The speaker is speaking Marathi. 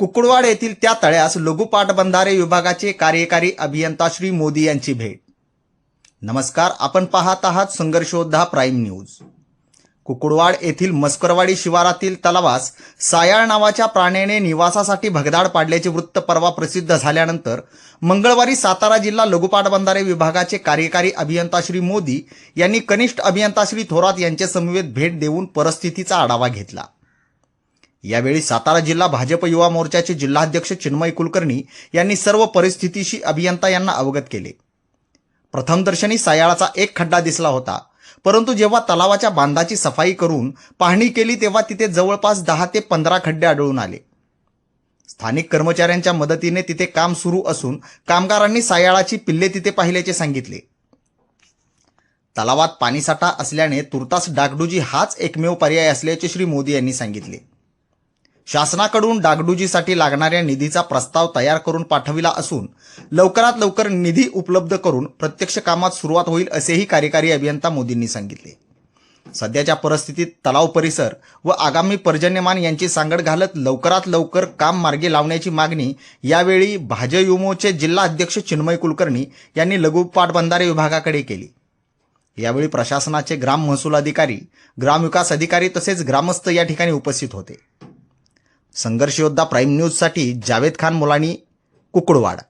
कुकुडवाड येथील त्या तळ्यास लघुपाटबंधारे विभागाचे कार्यकारी अभियंता श्री मोदी यांची भेट. नमस्कार आपण पाहत आहात संघर्षोद्धा प्राईम न्यूज. कुकुडवाड येथील मस्करवाडी शिवारातील तलावास सायाळ नावाच्या प्राण्याने निवासासाठी भगदाड पाडल्याचे वृत्त परवा प्रसिद्ध झाल्यानंतर मंगळवारी सातारा जिल्हा लघुपाटबंधारे विभागाचे कार्यकारी अभियंता श्री मोदी यांनी कनिष्ठ अभियंता श्री थोरात यांच्या समवेत भेट देऊन परिस्थितीचा आढावा घेतला. यावेळी सातारा जिल्हा भाजप युवा मोर्चाचे जिल्हाध्यक्ष चिन्मय कुलकर्णी यांनी सर्व परिस्थितीशी अभियंता यांना अवगत केले. प्रथमदर्शनी सायाळाचा एक खड्डा दिसला होता. परंतु जेव्हा तलावाच्या बांधाची सफाई करून पाहणी केली तेव्हा तिथे जवळपास दहा ते पंधरा खड्डे आढळून आले. स्थानिक कर्मचाऱ्यांच्या मदतीने तिथे काम सुरू असून कामगारांनी सायाळाची पिल्ले तिथे पाहिल्याचे सांगितले. तलावात पाणीसाठा असल्याने तुर्तास डागडुजी हाच एकमेव पर्याय असल्याचे श्री मोदी यांनी सांगितले. शासनाकडून डागडुजीसाठी लागणाऱ्या निधीचा प्रस्ताव तयार करून पाठविला असून लवकरात लवकर निधी उपलब्ध करून प्रत्यक्ष कामात सुरुवात होईल असेही कार्यकारी अभियंता मोदींनी सांगितले. सध्याच्या परिस्थितीत तलाव परिसर व आगामी पर्जन्यमान यांची सांगड घालत लवकरात लवकर काम मार्गी लावण्याची मागणी यावेळी भाजयुमोचे जिल्हा अध्यक्ष चिन्मय कुलकर्णी यांनी लघु पाटबंधारे विभागाकडे केली. यावेळी प्रशासनाचे ग्राम महसूल अधिकारी ग्रामविकास अधिकारी तसेच ग्रामस्थ या ठिकाणी उपस्थित होते. संघर्षयोद्धा प्राईम न्यूजसाठी जावेद खान मुलानी कुकुडवाड.